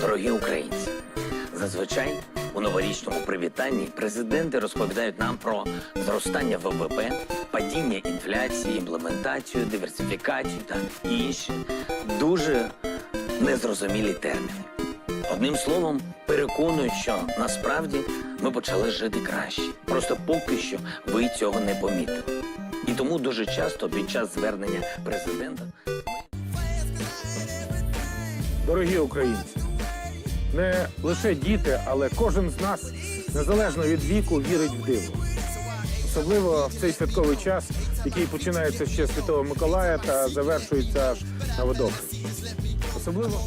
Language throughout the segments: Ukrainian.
Дорогі українці, зазвичай у новорічному привітанні президенти розповідають нам про зростання ВВП, падіння інфляції, імплементацію, диверсифікацію та інші дуже незрозумілі терміни. Одним словом, переконують, що насправді ми почали жити краще. Просто поки що ви цього не помітили. І тому дуже часто під час звернення президента Дорогі українці, не лише діти, але кожен з нас, незалежно від віку, вірить в диво. Особливо в цей святковий час, який починається ще Святого Миколая та завершується аж на водохрещі. Особливо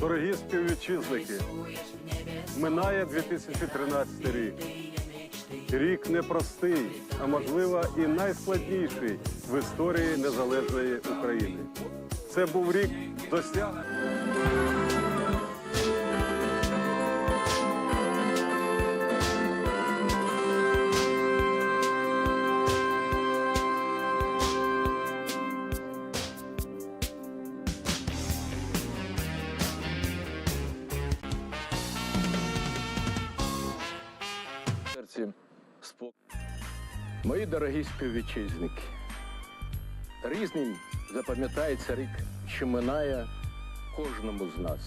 Дорогі співвітчизники, минає 2013 рік. Рік непростий, а можливо і найскладніший в історії незалежної України. Це був рік досягнень. серці спокій. Мої дорогі співвітчизники, різним запам'ятається рік, що минає кожному з нас.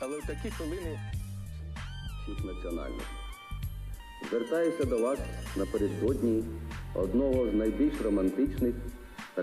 Але в такі хвилини всіх національних. Звертаюся до вас напередодні одного з найбільш романтичних та